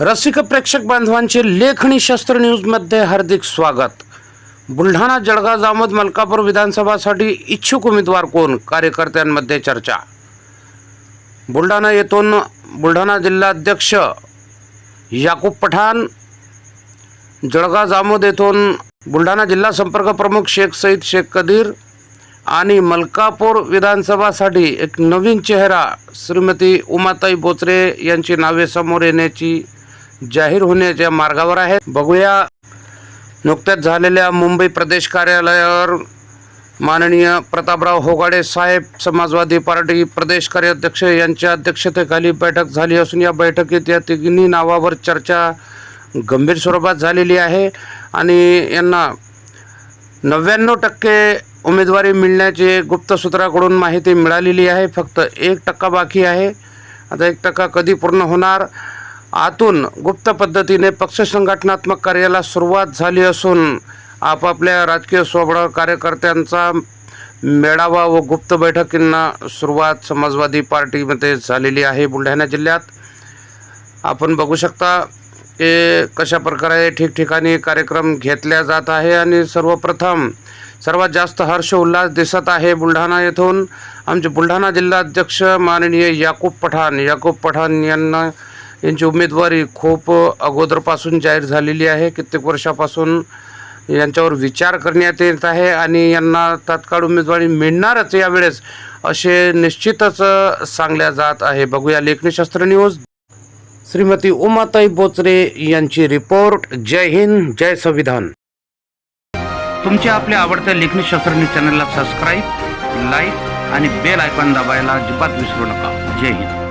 रसिक प्रेक्षक बांधवांचे लेखणी शस्त्र न्यूजमध्ये हार्दिक स्वागत. बुलढाणा जळगाव जामोद मलकापूर विधानसभासाठी इच्छुक उमेदवार कोण? कार्यकर्त्यांमध्ये चर्चा. बुलढाणा येथून बुलढाणा जिल्हाध्यक्ष याकूब पठाण जळगाव जामोद येथून बुलढाणा जिल्हा संपर्क प्रमुख शेख सईद शेख कदीर आणि मलकापूर विधानसभासाठी एक नवीन चेहरा श्रीमती उमाताई बोचरे यांची नावे समोर येण्याची जाहीर होण्याच्या मार्गावर आहेत. बघूया. नुकत्याच झालेल्या मुंबई प्रदेश कार्यालयावर माननीय प्रतापराव होगाडे साहेब समाजवादी पार्टी प्रदेश कार्याध्यक्ष यांच्या अध्यक्षतेखाली बैठक झाली असून या बैठकीत या तिन्ही नावावर चर्चा गंभीर स्वरूपात झालेली आहे आणि यांना नव्याण्णव टक्के उमेदवारी मिळण्याची गुप्त सूत्राकडून माहिती मिळालेली आहे. फक्त एक टक्का बाकी आहे. आता एक टक्का कधी पूर्ण होणार? आतून गुप्त पद्धतीने पक्ष संघटनात्मक कार्याला सुरुवात झाली असून आपापल्या राजकीय स्वभाव कार्यकर्त्यांचा मेळावा व गुप्त बैठकींना सुरुवात समाजवादी पार्टीमध्ये झालेली आहे बुलढाणा जिल्ह्यात. आपण बघू शकता की कशा प्रकारे ठिकठिकाणी कार्यक्रम घेतल्या जात आहे आणि सर्वप्रथम सर्वात जास्त हर्ष उल्हास दिसत आहे बुलढाणा येथून. आमचे बुलढाणा जिल्हाध्यक्ष माननीय याकूब पठाण. याकूब पठाण यांना यांची उमेदवारी खूप अगोदरपासून जाहीर झालेली आहे. कित्येक वर्षापासून यांच्यावर विचार करण्यात येत आहे आणि यांना तात्काळ उमेदवारी मिळणारच यावेळेस असे निश्चितच सांगल्या जात आहे. बघूया लेखनीशास्त्र न्यूज. श्रीमती उमाताई बोचरे यांची रिपोर्ट. जय हिंद जय संविधान. तुमच्या आपल्या आवडत्या लेखनी न्यूज चॅनलला सबस्क्राईब लाईक आणि बेल आयकॉन दाबायला अजिबात विसरू नका. जय हिंद.